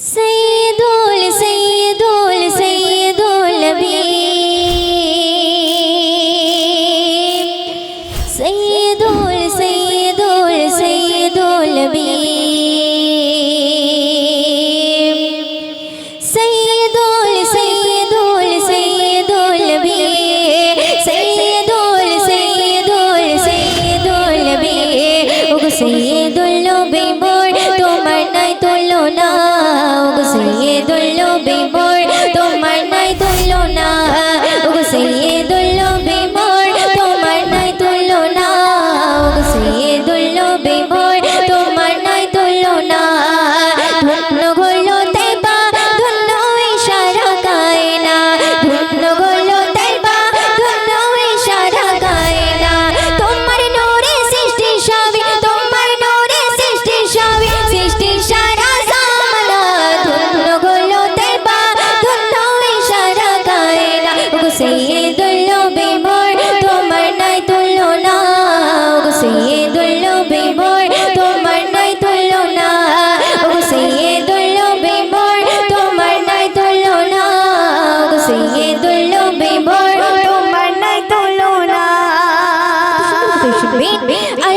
സയ്യിദുൽ സയ്യിദുൽ സയ്യിദുൽ ഹബീബ് സയ്യിദുൽ സയ്യിദുൽ സയ്യിദുൽ ഹബീബ് സയ്യിദുൽ സയ്യിദുൽ സയ്യിദുൽ ഹബീബ് സയ്യിദുൽ സയ്യിദുൽ സയ്യിദുൽ ഹബീബ്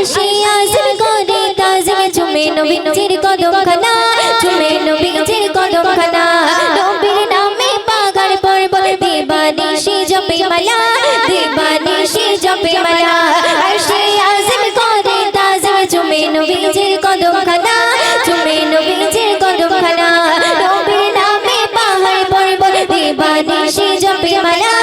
আসে আসবে করে তাজিম চুমে নবীনজির কদম খানা। চুমে নবীনজির কদম খানা। নবীর নামে পাগার পর্বত দেবানি সে জপে মালা। দেবানি সে জপে মালা। আসে আসবে করে তাজিম চুমে নবীনজির কদম খানা। চুমে নবীনজির কদম খানা। নবীর নামে পাহাড় পর্বত দেবানি সে জপে মালা।